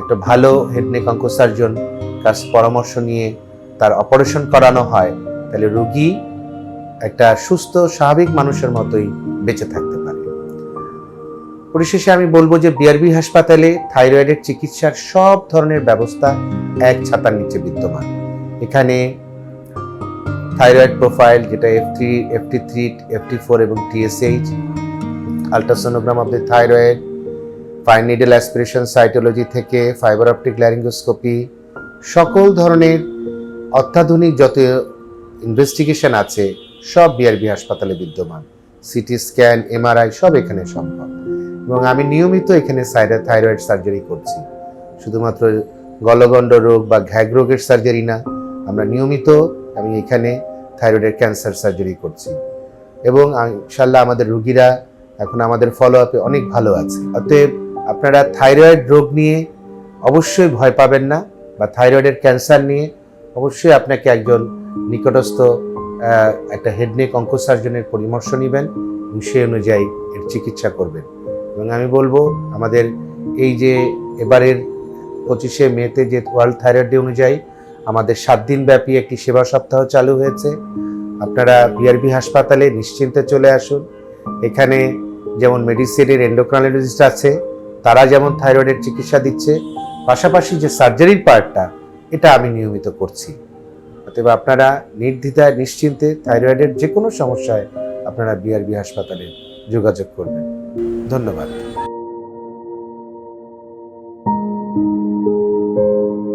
একটা ভালো head neck অঙ্কোসার্জন কাছ পরামর্শ নিয়ে তার অপারেশন করানো হয়, তাহলে রোগী একটা সুস্থ, স্বাভাবিক মানুষের মতোই বেঁচে থাকতে পারে। পরিশেষে আমি বলব যে বিআরবি হাসপাতালে থাইরয়েডের চিকিৎসার সব ধরনের ব্যবস্থা এক ছাতার নিচে বিদ্যমান। এখানে থাইরয়েড প্রোফাইল, যেটা F three FT three FT four এবং TSH ultrasonogram of the thyroid fine needle aspiration cytology থেকে ফাইবার অপটিক ল্যারিঙ্গোস্কোপি সকল ধরনের অত্যাধুনিক যত ইনভেস্টিগেশন আছে, সব বিআরবি হাসপাতালে বিদ্যমান। সিটি স্ক্যান এমআরআই সব এখানে সম্ভব। এবং আমি নিয়মিত এখানে থাইরয়েড সার্জারি করছি। শুধুমাত্র গলগণ্ড রোগ বা ঘ্যাগ রোগের সার্জারি না, আমরা নিয়মিত আমি এখানে থাইরয়েডের ক্যান্সার সার্জারি করছি। এবং ইনশাল্লাহ আমাদের রুগীরা এখন আমাদের ফলো আপে অনেক ভালো আছে। অতএব আপনারা থাইরয়েড রোগ নিয়ে অবশ্যই ভয় পাবেন না বা থাইরয়েডের ক্যান্সার নিয়ে অবশ্যই আপনাকে একজন নিকটস্থ একটা হেডনেক অঙ্কোসার্জনের পরামর্শ নেবেন এবং সেই অনুযায়ী এর চিকিৎসা করবেন। এবং আমি বলব, আমাদের এই যে এবারের পঁচিশে মেতে যে ওয়ার্ল্ড থাইরয়েড ডে অনুযায়ী আমাদের সাত দিন ব্যাপী একটি সেবা সপ্তাহ চালু হয়েছে। আপনারা বিআরবি হাসপাতালে নিশ্চিন্তে চলে আসুন। এখানে যেমন মেডিসিনের এন্ডোক্রানোলজিস্ট আছে তারা যেমন থাইরয়েডের চিকিৎসা দিচ্ছে, পাশাপাশি যে সার্জারির পার্টটা, এটা আমি নিয়মিত করছি। অতএব আপনারা নির্দ্বিধায়, নিশ্চিন্তে থাইরয়েডের যে কোনো সমস্যায় আপনারা বিআরবি হাসপাতালে যোগাযোগ করবেন। ধন্যবাদ।